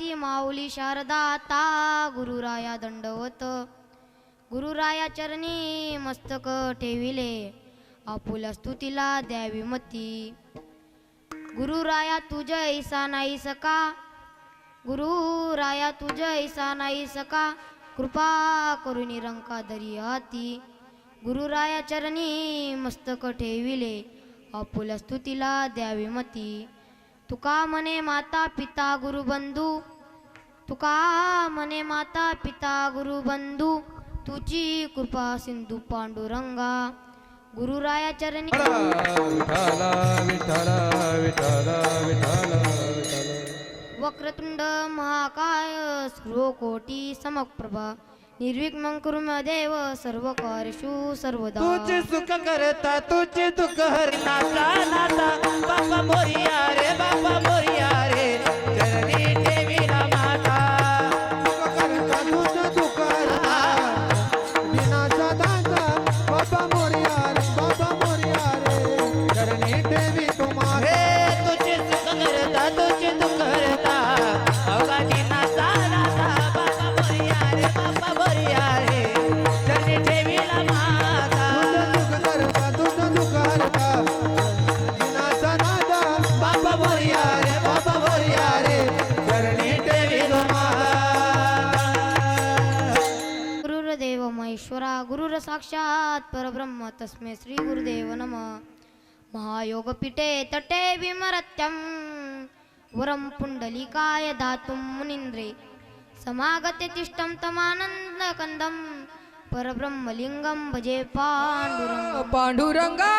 माऊली शारदाता गुरुराया दंडवत. गुरुराया चरणी मस्तक ठेविले. आपुल्या स्तुतीला द्यावी मती. गुरुराया तुझ ऐसा नाही सका. गुरुराया तुझ ऐसा नाही सका. कृपा करून रंका दरी हाती. गुरुराया चरणी मस्तक ठेविले. आपुल्या स्तुतीला द्यावी मती. तुका म्हणे माता पिता गुरुबंधू तुका म्हणे माता पिता गुरुबंधू तुझी कृपा सिंधू पांडुरंगा. गुरुराया चरणी वक्रतुंड महाकाय कोटी समप्रभा. निर्विघ्नं कुरु देव सर्व कार्येषु सर्वदा. तुझे सुख करता तुझे दुःख हरणाचा नाता बाबा मोरिया रे बाबा मोरिया रे. चरणी देव तुम्हा गुरुर्देव महेश्वरा गुरुर साक्षात परब्रह्म तस्मे श्री गुरुदेव नम. महायोगपीठे तटे विमरत्यं वरं पुण्डलिकाय दातुं मुनीन्द्रे समागते तिष्ठं तमानन्दकन्दं परब्रह्मलिङ्गं भजे पाण्डुरङ्ग। पांडुरंगा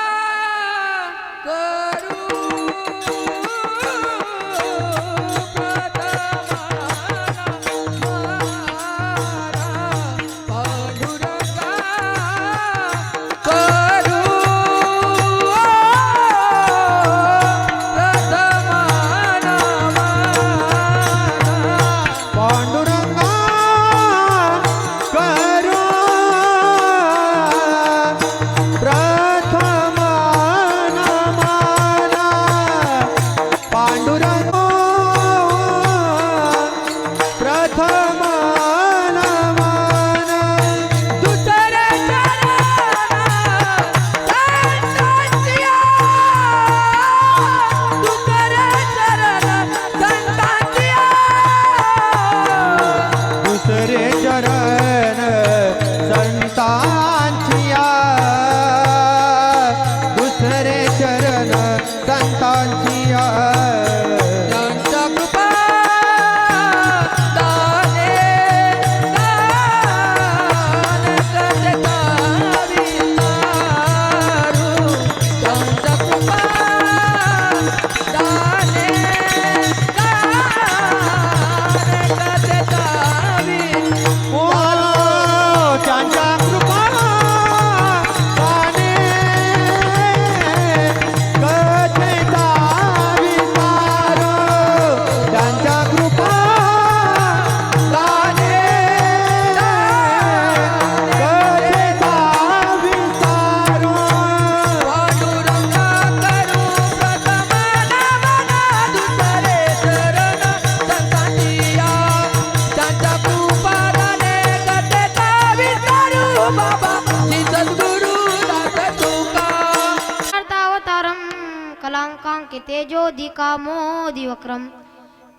कलाङ्काङ्के तेजोदिका मोदिवक्रं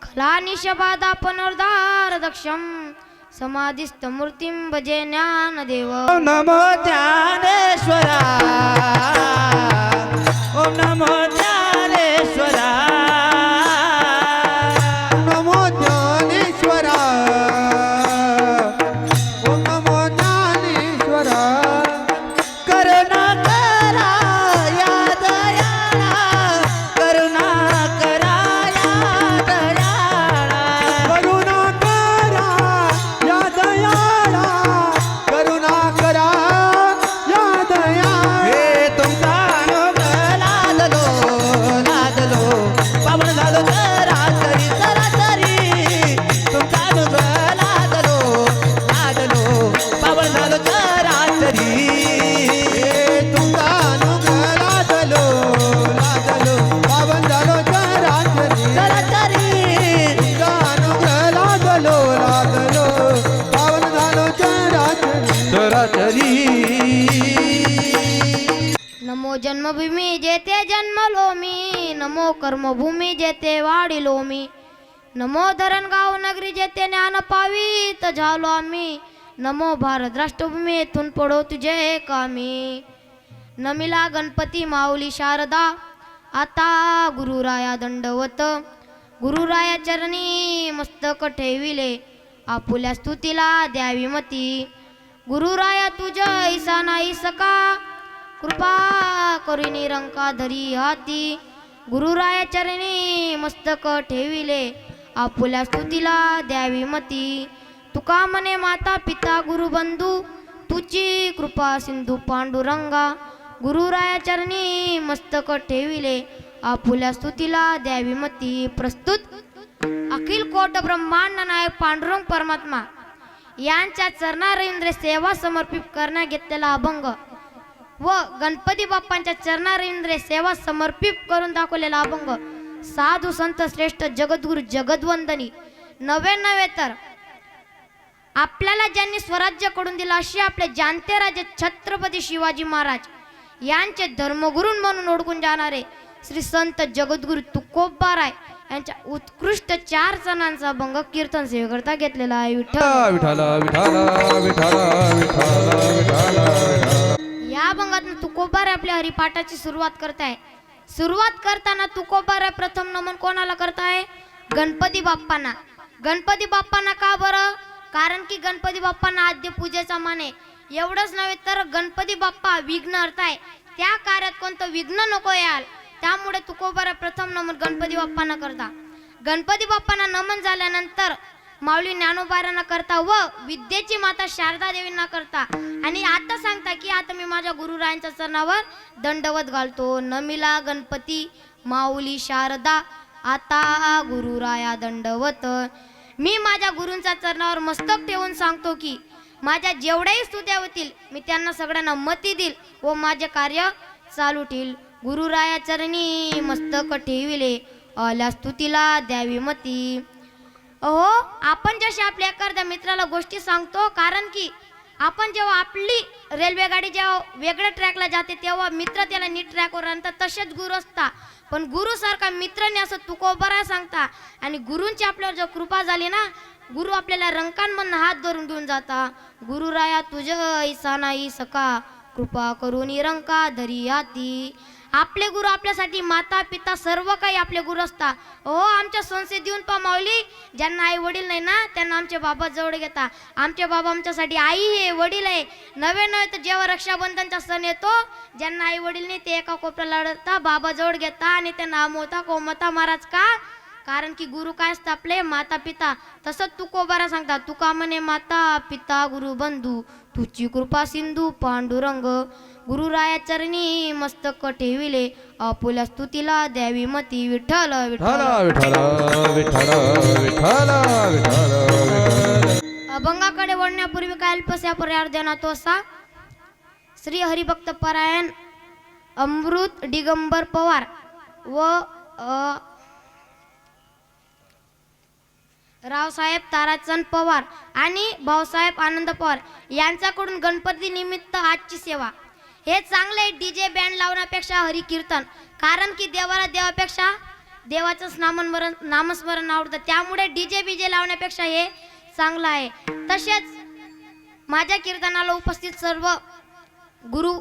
खलानिशबाधा पुनर्धारदक्षं समाधिस्थमूर्तिं भजे ज्ञानदेव ओम नमो ज्ञानेश्वरा ओम नमो ज्ञान नमो धरणगाव नगरी जेथे ज्ञान पावीत झालो आम्ही. नमो भारत राष्ट्रभूमी येथून पडो तुझे कामी नमिला गणपती माऊली शारदा आता गुरुराया दंडवत. गुरुराया चरणी मस्तक ठेविले आपुल्या स्तुतीला द्यावी मती. गुरुराया तुझ ऐसा नाही सका कृपा करी निरंका धरी हाती. गुरुराया चरणी मस्तक ठेविले आपुल्या स्तुतीला द्यावी मती. तुका म्हणे माता पिता गुरुबंधू तुझी कृपा सिंधू पांडुरंगा. गुरुराया चरणी मस्तक ठेविले आपुल्या स्तुतीला द्यावी मती. प्रस्तुत अखिल कोट ब्रह्मांड नायक पांडुरंग परमात्मा. यांच्या चरणारविंद्र सेवा समर्पित करण्यात घेतलेला अभंग व गणपती बाप्पांच्या चरणारविंद्र सेवा समर्पित करून दाखवलेला अभंग. साधू संत श्रेष्ठ जगद्गुरु जगद्वंदनी. नवे नवे तर आपल्याला ज्यांनी स्वराज्यकडून दिलं असे आपले जाणते राजे छत्रपती शिवाजी महाराज यांचे धर्मगुरू म्हणून ओळखून जाणारे श्री संत जगद्गुरु तुकोबाराय यांच्या उत्कृष्ट चार सणांचा अभंग कीर्तन सेवेकरता घेतलेला आहे. विठ्ठल. या अभंगात तुकोबार आपल्या हरिपाठाची सुरुवात करताय. सुरुवात करताना तुकोबार प्रथम नमन कोणाला करताय? गणपती बाप्पांना. गणपती बाप्पांना का बरं? कारण की गणपती बाप्पांना आद्य पूजेचा मान आहे. एवढंच नव्हे तर गणपती बाप्पा विघ्न आहे त्या कार्यात कोणतं विघ्न नको याल? त्यामुळे तुकोबार प्रथम नमन गणपती बाप्पांना करता. गणपती बाप्पांना नमन झाल्यानंतर माऊली ज्ञानोबारांना करता व विद्येची माता शारदा देवींना करता. आणि आता सांगता की आता मी माझ्या गुरुरायांच्या चरणावर दंडवत घालतो. नमिला गणपती माऊली शारदा आता गुरुराया दंडवत. मी माझ्या गुरूंच्या चरणावर मस्तक ठेवून सांगतो की माझ्या जेवढ्याही स्तुत्या होतील मी त्यांना सगळ्यांना मती देईल व माझे कार्य चालू ठेवील. गुरुराया चरणी मस्तक ठेविले आल्या स्तुतीला द्यावी मती. अहो आपण जसे आपल्या एखाद्या मित्राला गोष्टी सांगतो कारण की आपण जेव्हा आपली रेल्वेगाडी जेव्हा वेगळ्या ट्रॅकला जाते तेव्हा मित्र त्याला नीट ट्रॅकवर आणतात तसेच गुरु असता. पण गुरुसारखा मित्राने असं तुकोबरा सांगता. आणि गुरूंची आपल्यावर जर कृपा झाली ना गुरु आपल्याला रंकांमधून हात धरून घेऊन जाता. गुरुराया तुझ ऐसा नाही सका कृपा करून रंका धरी हाती आपले गुरु आपल्यासाठी माता पिता सर्व काही आपले गुरु असता हो आमच्या संस्थेत येऊन पा माऊली. ज्यांना आई वडील नाही ना त्यांना आमचे बाबा जवळ घेता. आमचे बाबा आमच्यासाठी आई हे वडील आहे. नवे नव्हे तर जेव्हा रक्षाबंधनचा सण येतो ज्यांना आई वडील नाही ते एका कोपऱ्याला लढता बाबा जवळ घेता आणि त्यांना नामवता कोमता महाराज का? कारण की गुरु काय असतं आपले? माता पिता. तसंच तू कोबारा सांगता तुका म्हणे माता पिता गुरु बंधू तुझी कृपा सिंधू पांडुरंग गुरुराया चरणी मस्तक ठेविले. आपुल्या स्तुतीला द्यावी मती. विठ्ठल विठ्ठल. विठाला विठाला विठाला विठाला विठाला अभंगाकडे वळण्यापूर्वी काय अल्पस्या पर्याय देणार तो असा? श्री हरिभक्त परायण अमृत दिगंबर पवार व रावसाहेब ताराचंद पवार आणि भाऊसाहेब आनंद पवार यांच्याकडून गणपती निमित्त आजची सेवा. हे चांगले डीजे बँड लावण्यापेक्षा हरिकीर्तन. कारण की देवाला देवापेक्षा देवाचंच नामस्मरण नामस्मरण आवडतं. त्यामुळे डीजे बीजे लावण्यापेक्षा हे चांगलं आहे. तसेच माझ्या कीर्तनाला उपस्थित सर्व गुरु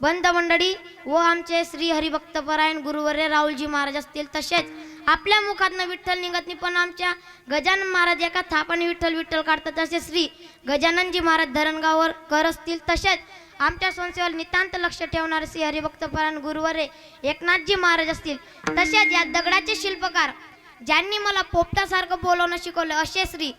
बंद मंडळी व आमचे श्री हरिभक्तपरायण गुरुवर्य राहुलजी महाराज असतील. तसेच आपल्या मुखातनं विठ्ठल निघत नाही पण आमच्या गजानन महाराज एका थापाने विठ्ठल विठ्ठल काढतात. तसेच श्री गजाननजी महाराज धरणगावर कर असतील. तसेच आमच्या संस्थेवर नितांत लक्ष ठेवणारे श्री हरिभक्तपरायण गुरुवरे एकनाथजी महाराज असतील तसेच या दगडाचे शिल्पकार ज्यांनी मला पोपटासारखं बोलवणं शिकवलं असे श्री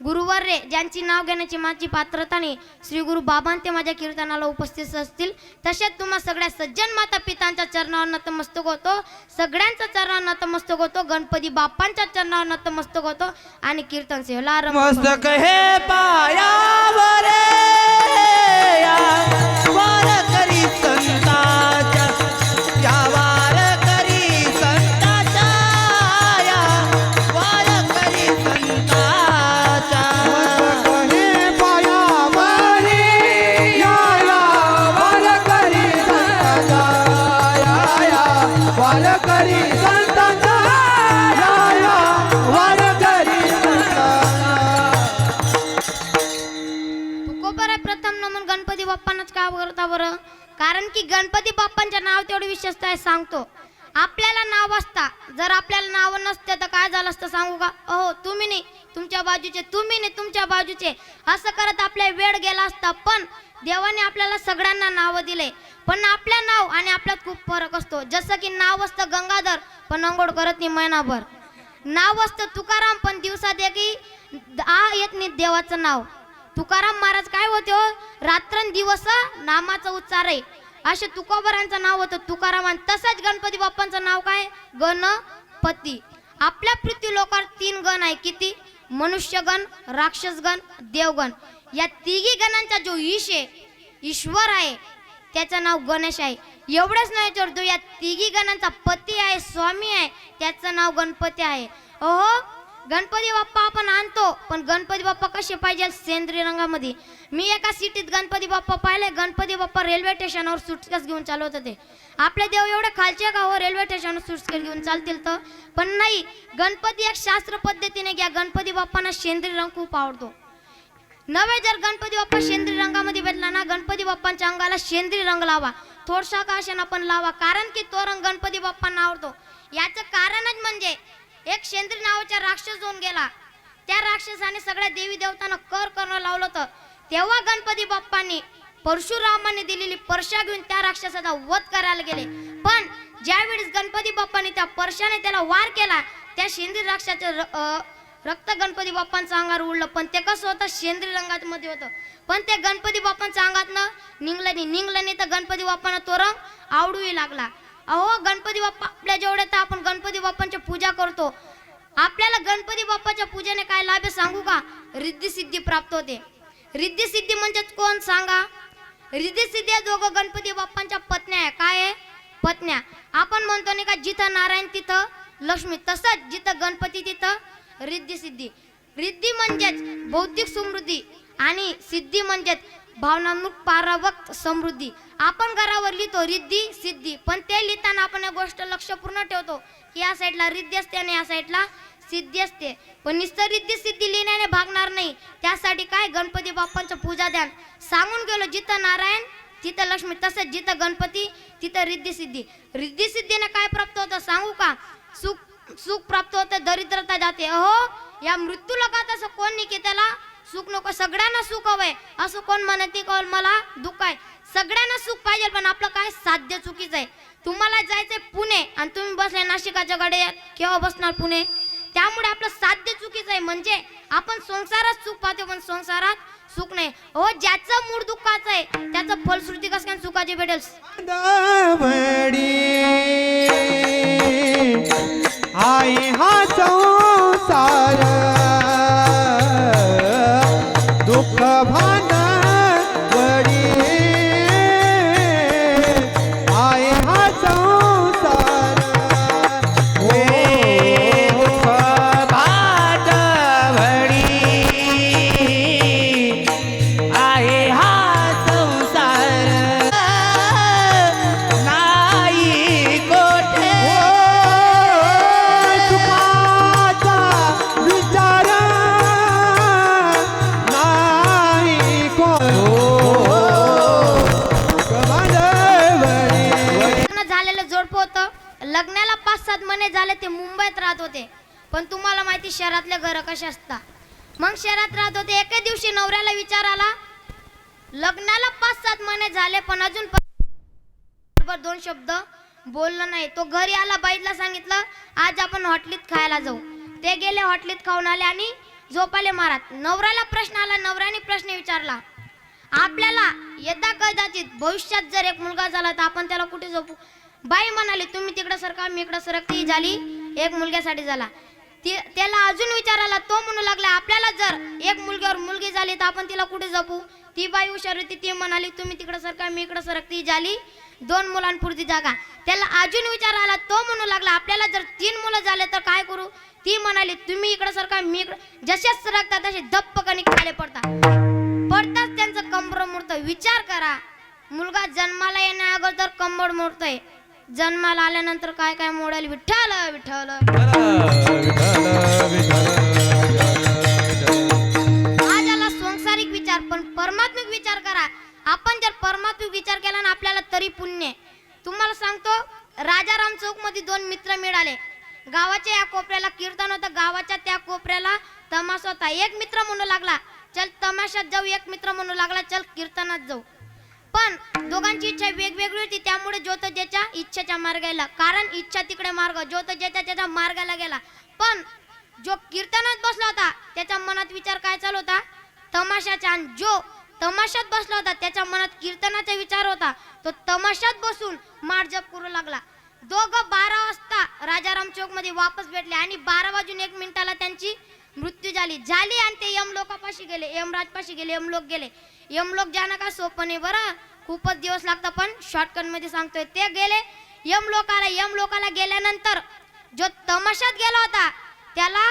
गुरुवर्य ज्यांची नाव घेण्याची माझी पात्रता नाही श्री गुरु बाबांते माझ्या कीर्तनाला उपस्थित असतील. तसेच तुम्हा सगळ्या सज्जन माता पितांच्या चरणावर नतमस्तक होतो सगळ्यांच्या चरणावर नतमस्तक होतो गणपती बाप्पांच्या चरणावर नतमस्तक होतो आणि कीर्तन सेवला आरंभ मस्तक हे पायावर वारकरी संतांचा वारकरी आहे प्रथम नमून गणपती बाप्पांनाच का करता बरं? कारण की गणपती बाप्पांच्या नाव तेवढी विशेषता आहे सांगतो. आपल्याला नाव असता. जर आपल्याला नाव नसते तर काय झालं असतं सांगू का? अहो तुम्ही नाही. तुमच्या बाजूचे तुम्ही नाही तुमच्या बाजूचे. असं करत आपल्या वेळ गेला असता पण देवाने आपल्याला सगळ्यांना नावं दिले. पण आपल्या नाव आणि आपल्यात खूप फरक असतो. जसं की नाव असतं गंगाधर पण अंघोळ करत नाही महिनाभर. नाव असतं तुकाराम पण दिवसात की आ येत नाही देवाचं नाव. तुकाराम महाराज काय होते हो? रात्रंदिवस नामाचा उच्चार आहे. असे तुकोबरांचं नाव होतं तुकाराम आणि तसंच गणपती बाप्पांचं नाव काय? गणपती. आपल्या पृथ्वी लोकात तीन गण आहे. किती? मनुष्यगण राक्षसगण देवगण. या तिघी गणांचा जो ईश आहे ईश्वर आहे त्याचं नाव गणेश आहे. एवढंच नाही तर जो या तिघी गणांचा पती आहे स्वामी आहे. त्याचं नाव गणपती आहे. अहो गणपती बाप्पा आपण आणतो पण गणपती बाप्पा कसे पाहिजे सेंद्रिय रंगामध्ये? मी एका सिटीत गणपती बाप्पा पाहिले गणपती बाप्पा रेल्वे स्टेशनवर सुटकेस घेऊन चालवत होते. आपले देव एवढे खालचे का हो रेल्वे स्टेशनवर सुटकेस घेऊन चालतील तर? पण नाही गणपती एक शास्त्र पद्धतीने घ्या. गणपती बाप्पांना सेंद्रिय रंग खूप आवडतो. नवे जर गणपती बाप्पा शेंद्री रंगामध्ये भेटला ना गणपती बाप्पांच्या अंगाला शेंद्री रंग लावा. थोडसा का असेना पण लावा कारण की तो रंग गणपती बाप्पांना आवडतो. याचं कारणच म्हणजे एक शेंद्री नावाचा राक्षस होऊन गेला. त्या राक्षसाने सगळ्या देवी देवतांना कर करणं लावलं होतं. तेव्हा गणपती बाप्पांनी परशुरामाने दिलेली परशा घेऊन त्या राक्षसाचा वध करायला गेले. पण ज्यावेळेस गणपती बाप्पाने त्या परशाने त्याला वार केला त्या शेंद्री राक्षसाचे र- रक्त गणपती बाप्पांचं अंगावर उडलं पण ते कसं होतं? शेंद्री रंगात मध्ये होतं. पण ते गणपती बाप्पांच्या अंगातनं निघलं नाही. निघलं नाही तर गणपती बाप्पांना तो रंग आवडूही लागला. अहो गणपती बाप्पा आपल्या जेवढे तर आपण गणपती बाप्पांची पूजा करतो. आपल्याला गणपती बाप्पाच्या पूजेने काय लाभ आहे सांगू का? रिद्धी सिद्धी प्राप्त होते. रिद्धी सिद्धी म्हणजे कोण सांगा? रिद्धी सिद्धी या दोघं गणपती बाप्पांच्या पत्न्या आहे. काय आहे? पत्न्या. आपण म्हणतो नाही का जिथं नारायण तिथं लक्ष्मी तसंच जिथं गणपती तिथं रिद्धी सिद्धी. रिद्धी म्हणजेच बौद्धिक समृद्धी आणि सिद्धी म्हणजेच भावनात्मक पारावक समृद्धी. आपण घरावर लिहितो रिद्धी सिद्धी पण ते लिहिताना आपण या गोष्ट लक्षपूर्ण ठेवतो की या साईडला रिद्धी असते आणि या साईडला सिद्धी असते. पण नुसतं रिद्धी सिद्धी लिहिण्याने भागणार नाही. त्यासाठी काय? गणपती बाप्पांचं पूजा ध्यान सांगून गेलो जिथं नारायण तिथं लक्ष्मी तसंच जिथं गणपती तिथं रिद्धी सिद्धी. रिद्धी सिद्धीने काय प्राप्त होतं सांगू का? सुख सुख प्राप्त होते दरिद्रता जाते. अहो या मृत्यू लोकात असं कोण नाही की त्याला सुख नको. सगळ्यांना सुख हवंय. असं कोण म्हणते का मला दुःख आहे. सगळ्यांना सुख पाहिजे पण आपलं काय साध्य चुकीचं आहे? तुम्हाला जायचंय पुणे आणि तुम्ही बसले नाशिकाच्या गाड्या केव्हा बसणार पुणे? त्यामुळे आपलं साध्य चुकीचं आहे. म्हणजे आपण संसारात सुख पाहतो पण संसारात सुख नाही. हो ज्याचं मूळ दुःखाचं आहे त्याचं फलश्रुती कसं काय सुखाची भेटेल? दवडी आई हा संसार दुःख भांडवडी कसे मग शहरात राहत होते एके दिवशी नवऱ्याला विचार आला लग्नाला पाच सात महिने झाले पण अजून दोन शब्द बोललो नाही. तो घरी आला बाईला सांगितलं आज आपण हॉटलीत खायला जाऊ. ते गेले हॉटलीत खाऊन आले आणि झोपाले मारात. नवऱ्याला प्रश्न आला नवऱ्याने प्रश्न विचारला आपल्याला यदा कदाचित? भविष्यात जर एक मुलगा झाला तर आपण त्याला कुठे झोपू? बाई म्हणाली तुम्ही तिकडं सरका मी इकडं सरकती. झाली एक मुलग्यासाठी झाला. त्याला अजून विचारायला तो म्हणू लागला आपल्याला जर एक मुलग्यावर मुलगी झाली तर आपण तिला कुठे जपू? ती बाई हुशार होती ती म्हणाली तुम्ही तिकडं सरका मी इकडं सरकती. झाली दोन मुलांपुरती जागा. त्याला अजून विचार आला तो म्हणू लागला आपल्याला जर तीन मुलं झाले तर काय करू? ती म्हणाली तुम्ही इकडं सरका मी इकडं. जसेच सरकता तसे दप्पकणी खाली पडतात. पडताच त्यांचं कंबर मोडतं विचार करा मुलगा जन्माला येण्या अगोदर कंबर मोडतोय जन्माला आल्यानंतर काय काय मोडेल? विठ्ठल विठ्ठल. आज आला संसारिक विचार पण परमात्मिक विचार करा. आपण जर परमात्मिक विचार केला ना आपल्याला तरी पुण्य तुम्हाला सांगतो राजाराम चौकमध्ये दोन मित्र मिळाले. गावाच्या या कोपऱ्याला कीर्तन होतं. गावाच्या त्या कोपऱ्याला तमाशा होता. एक मित्र म्हणू लागला चल तमाशात जाऊ. एक मित्र म्हणू लागला चल कीर्तनात जाऊ. पण दोघांची इच्छा वेगवेगळी होती. त्यामुळे ज्योत ज्याच्या इच्छेच्या मार्गाला कारण इच्छा तिकडे मार्ग जो ज्योत ज्याच्या त्याच्या मार्गाला गेला. पण जो कीर्तनात बसला होता त्याच्या मनात विचार काय चालू होता? तमाशाचा. आणि जो तमाशात बसला होता त्याच्या मनात कीर्तनाचा विचार होता. तो तमाशात बसून मार्जप करू लागला. दोघं बारा वाजता राजाराम चौकमध्ये वापस भेटले आणि बारा वाजून एक मिनिटाला त्यांची मृत्यू झाली. झाली आणि ते यमलोकापाशी गेले यमराजपाशी गेले यमलोक गेले. यमलोक जाणं का सोपं नाही बरं? खूपच दिवस लागतात पण शॉर्टकटमध्ये सांगतोय ते गेले यम लोककाला यम लोकाला गेल्यानंतर जो तमाशात गेला होता त्याला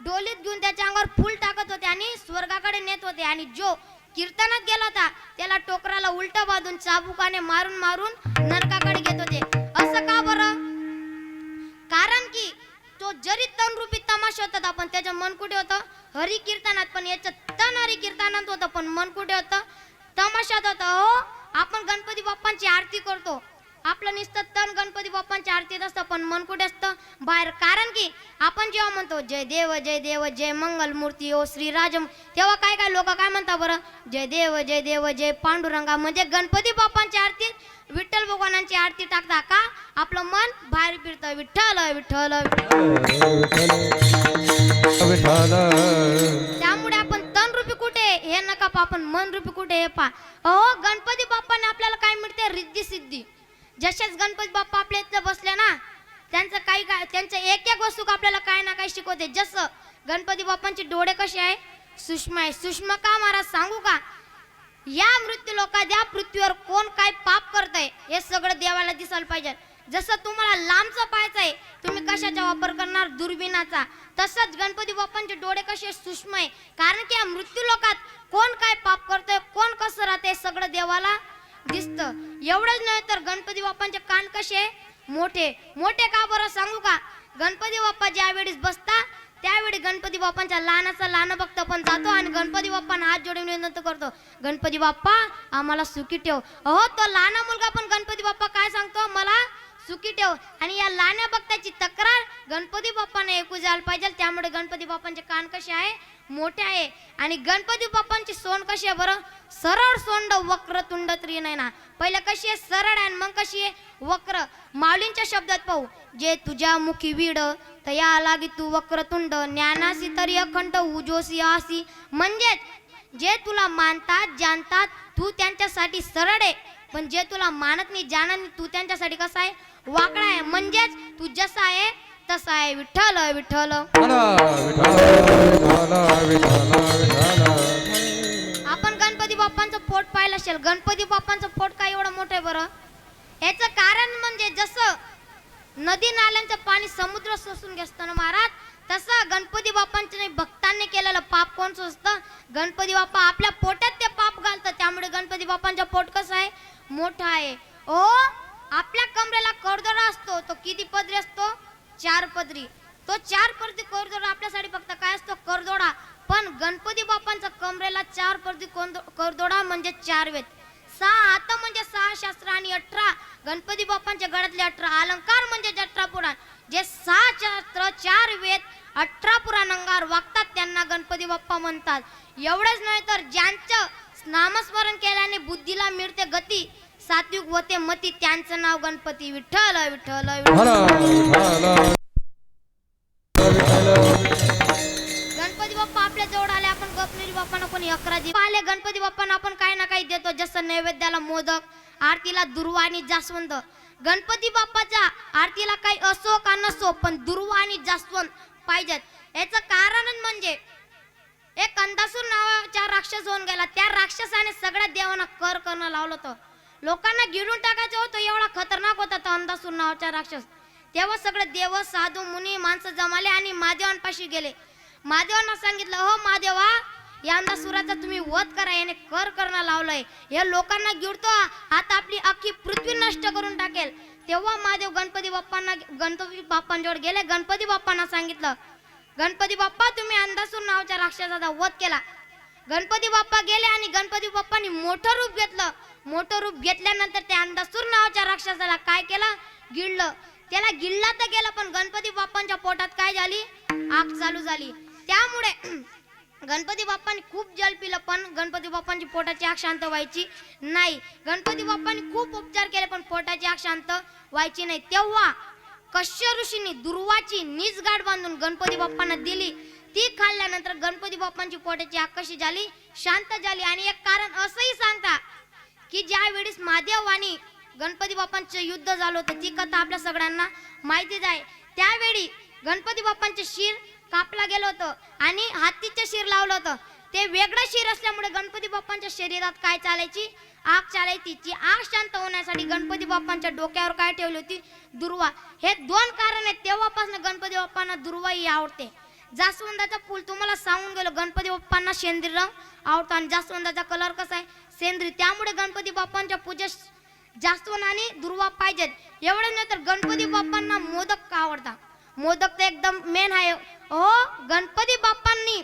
डोलीत घेऊन त्याच्या अंगावर फुल टाकत होते आणि स्वर्गाकडे नेत होते. आणि जो कीर्तनात गेला होता त्याला टोकराला उलट बांधून चाबुकाने मारून मारून नरकाकडे घेत होते. असं का बरं? कारण की तो जरी तन रूपी तमाशा होता आपण त्याचं मन कुठे होतं? हरी कीर्तनात पण याचं तन हरी कीर्तनात होतं पण मन कुठे होतं? तमाशात होतं. हो आपण गणपती बाप्पांची आरती करतो. आपलं नुसतं तन गणपती बाप्पांच्या आरतीत असतं पण मन कुठे असतं? बाहेर. कारण की आपण जेव्हा म्हणतो जय देव जय देव जय मंगल मूर्ती ओ श्रीराजम तेव्हा काय काय लोक काय म्हणतात बरं? जय देव जय देव जय पांडुरंगा म्हणजे गणपती बाप्पांच्या आरती विठ्ठल भगवानांची आरती टाकता का? आपलं मन बाहेर फिरतं. विठ्ठल. विठ्ठल विठ्ठल. हे नका पा आपण मन रूपी कुठे आहे? हे पा. अहो गणपती बाप्पाने आपल्याला काय मिळते रिद्धी सिद्धी जसेच गणपती बाप्पा आपल्या इथं बसले ना त्यांचं काही काय त्यांचं एक एक वस्तू आपल्याला काय ना काय शिकवते. जसं गणपती बाप्पांचे डोळे कसे आहे? सूक्ष्म आहे. सूक्ष्म का महाराज सांगू का? या मृत्यू लोकात या पृथ्वीवर कोण काय पाप करत आहे हे सगळं देवाला दिसायला पाहिजे. जसं तुम्हाला लांबचं पाहायचं आहे तुम्ही कशाचा वापर करणार? दुर्बिणाचा. तसंच गणपती बाप्पांचे डोळे कसे सूक्ष्म आहे कारण की या मृत्यू लोकात कोण काय पाप करतोय कोण कसं राहते सगळं देवाला दिसतं. एवढंच नाही तर गणपती बाप्पांचे कान कसे मोठे. मोठे का बरं सांगू का? गणपती बाप्पा ज्या वेळेस बसता त्यावेळी गणपती बाप्पांच्या लहानाचा लहान भक्त पण जातो आणि गणपती बाप्पांना हात जोडून विनंती करतो गणपती बाप्पा आम्हाला सुखी ठेव. अहो तो लहान मुलगा पण गणपती बाप्पा काय सांगतो? मला सुखी ठेव. आणि या लाण्या भक्ताची तक्रार गणपती बाप्पाने ऐकू जायला पाहिजे. त्यामुळे गणपती बाप्पांचे कान कसे आहे? मोठे आहे. आणि गणपती बाप्पांची सोंड कशी आहे बरं? सरळ सोंड वक्र तुंड त्रिनयना. पहिले कशी आहे? सरळ आहे आणि मग कशी आहे? वक्र. माऊलींच्या शब्दात पाहू. जे तुझ्या मुखी विड तया लागी तू वक्र तुंड. ज्ञानासी तरी अखंड उजोसी आसी. म्हणजेच जे तुला मानतात जाणतात तू त्यांच्यासाठी सरळ आहे. पण जे तुला मानत नाही जाणत नाही तू त्यांच्यासाठी कसं आहे? वाकडा आहे. म्हणजेच तू जसा आहे तसा आहे. विठ्ठल विठ्ठल. आपण गणपती बाप्पांचं पोट पाहिलं असेल. गणपती बाप्पांचं पोट काय एवढं मोठं आहे बरं? याचं कारण म्हणजे जसं नदी नाल्यांचं पाणी समुद्र सोसून घेतो ना महाराज तसं गणपती बाप्पांच्या भक्तांनी केलेलं पाप कोण सोसतं? गणपती बाप्पा आपल्या पोटात ते पाप घालतं. त्यामुळे गणपती बाप्पांचा पोट कसं आहे? मोठा आहे. ओ आपल्या कमरेला करदोडा असतो तो किती पदरी असतो? चार पदरी. तो चार पदरी करदोडा आपल्यासाठी फक्त काय असतो? करदोडा पण गणपती बाप्पांचा कमरेला चार पदरी कोंदो- करदोडा म्हणजे चार वेद सहा हात म्हणजे सहा शास्त्र आणि अठरा. गणपती बाप्पांच्या गळ्यातले अठरा. अलंकार म्हणजे अठरा पुराण. जे सहा शास्त्र चार वेद अठरा पुराण अंगार वागतात त्यांना गणपती बाप्पा म्हणतात. एवढंच नाही तर ज्यांचं नामस्मरण केल्याने बुद्धीला मिळते गती सात्विक होते मती त्यांचं नाव गणपती. विठ्ठल विठ्ठल विठ्ठल. गणपती बाप्पा आपल्या जवळ आले आपण गणपती बाप्पांना कोणी अकरा दिवस आले गणपती बाप्पांना आपण काही ना काही देतो जसं नैवेद्याला मोदक आरतीला दुर्वा आणि जास्वंद. गणपती बाप्पाच्या आरतीला काही असो का नसो पण दुर्वा आणि जास्वंद पाहिजेत. याचं कारणच म्हणजे एक अंदासूर नावाचा राक्षस होऊन गेला. त्या राक्षसाने सगळ्या देवांना कर करणं लावलं होतं. लोकांना गिळून टाकायचं होतं एवढा खतरनाक होता तो अंदासूर नावाचा राक्षस. तेव्हा सगळे देव साधू मुनी माणसं जमाले आणि महादेवांपाशी गेले. महादेवांना सांगितलं हो महादेवा या अंधासुराचा तुम्ही वध करा याने कर करणं लावलंय. हे लोकांना गिळतो आता आपली अख्खी पृथ्वी नष्ट करून टाकेल. तेव्हा महादेव गणपती बाप्पांना गणपती बाप्पांजवळ गेले. गणपती बाप्पांना सांगितलं गणपती बाप्पा तुम्ही अंधासूर नावाच्या राक्षसाचा वध केला. गणपती बाप्पा गेले आणि गणपती बाप्पांनी मोठं रूप घेतलं. मोठं रूप घेतल्यानंतर त्या अंडासूर नावाच्या राक्षसाला काय केलं? गिळलं. त्याला गिळला तर गेलं पण गणपती बाप्पांच्या पोटात काय झाली? आग चालू झाली. त्यामुळे गणपती बाप्पांनी खूप जल पिलं पण गणपती बाप्पांची पोटाची आग शांत व्हायची नाही. गणपती बाप्पांनी खूप उपचार केले पण पोटाची आग शांत व्हायची नाही. तेव्हा कश्य ऋषींनी दुर्वाची नीच गाठ बांधून गणपती बाप्पांना दिली. ती खाल्ल्यानंतर गणपती बाप्पांची पोटाची आग कशी झाली? शांत झाली. आणि एक कारण असंही सांगता की ज्या वेळेस महादेव आणि गणपती बाप्पांचं युद्ध झालं होतं ती कथा आपल्या सगळ्यांना माहितीच आहे. त्यावेळी गणपती बाप्पांचे शिर कापला गेलं होतं आणि हत्तीचं शिर लावलं होतं. ते वेगळं शिर असल्यामुळे गणपती बाप्पांच्या शरीरात काय चालायची? आग चालायची. ती आग शांत होण्यासाठी गणपती बाप्पांच्या डोक्यावर काय ठेवली होती? दुर्वा. हे दोन कारण आहेत. तेव्हापासून गणपती बाप्पांना दुर्वा ही आवडते. जास्वंदाचा फुल तुम्हाला सांगून गेलो. गणपती बाप्पांना शेंद्री रंग आवडतो आणि जास्वंदाचा कलर कसा आहे? सेंद्रिय त्यामुळे गणपती बाप्पांच्या पूजेस जास्त आणि दुर्वा पाहिजेत. एवढं नाही तर गणपती बाप्पांना मोदक आवडतात? मोदक तर एकदम मेन आहे. हो गणपती बाप्पांनी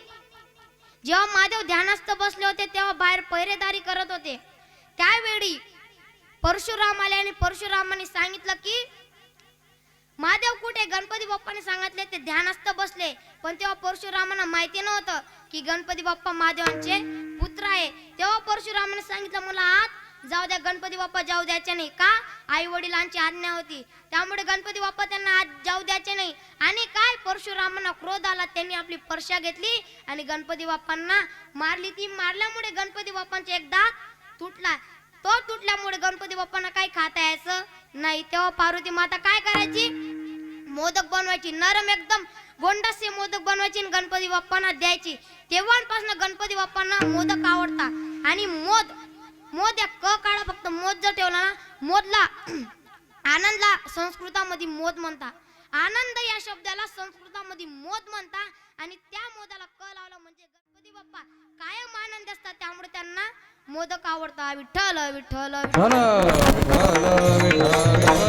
जेव्हा महादेव ध्यानस्थ बसले होते तेव्हा बाहेर पहिरेदारी करत होते. त्यावेळी परशुराम आले आणि परशुरामाने सांगितलं की महादेव कुठे? गणपती बाप्पाने सांगितले ते ध्यानस्थ बसले. पण तेव्हा परशुरामांना माहिती नव्हतं की गणपती बाप्पा महादेवांचे पुत्र आहे. तेव्हा परशुरामाने सांगितलं मला आत जाऊ द्या गणपती बाप्पा जाऊ द्यायचे नाही का? आई वडिलांची आज्ञा होती. त्यामुळे गणपती बाप्पा त्यांना आत जाऊ द्यायचे नाही. आणि काय? परशुरामांना क्रोध आला. त्यांनी आपली परशा घेतली आणि गणपती बाप्पांना मारली. ती मारल्यामुळे गणपती बाप्पांचा एक दात तुटला. तो तुटल्यामुळे गणपती बाप्पांना काही खाता यायचं नाही. तेव्हा पार्वती माता काय करायची? मोदक बनवायची नरम एकदम गोंडासे मोदक बनवायची आणि गणपती बाप्पांना द्यायची. तेव्हापासून गणपती बाप्पांना मोदक आवडता आणि मोद मोद या क काळा फक्त मोद जर ठेवला ना मोदला आनंदला संस्कृतामध्ये मोद म्हणता आनंद या शब्दाला संस्कृतामध्ये मोद म्हणता आणि त्या मोदाला क लावला म्हणजे गणपती बाप्पा कायम आनंद असतात. त्यामुळे त्यांना मोदक आवडता विठ्ठल विठ्ठल विठ्ठल.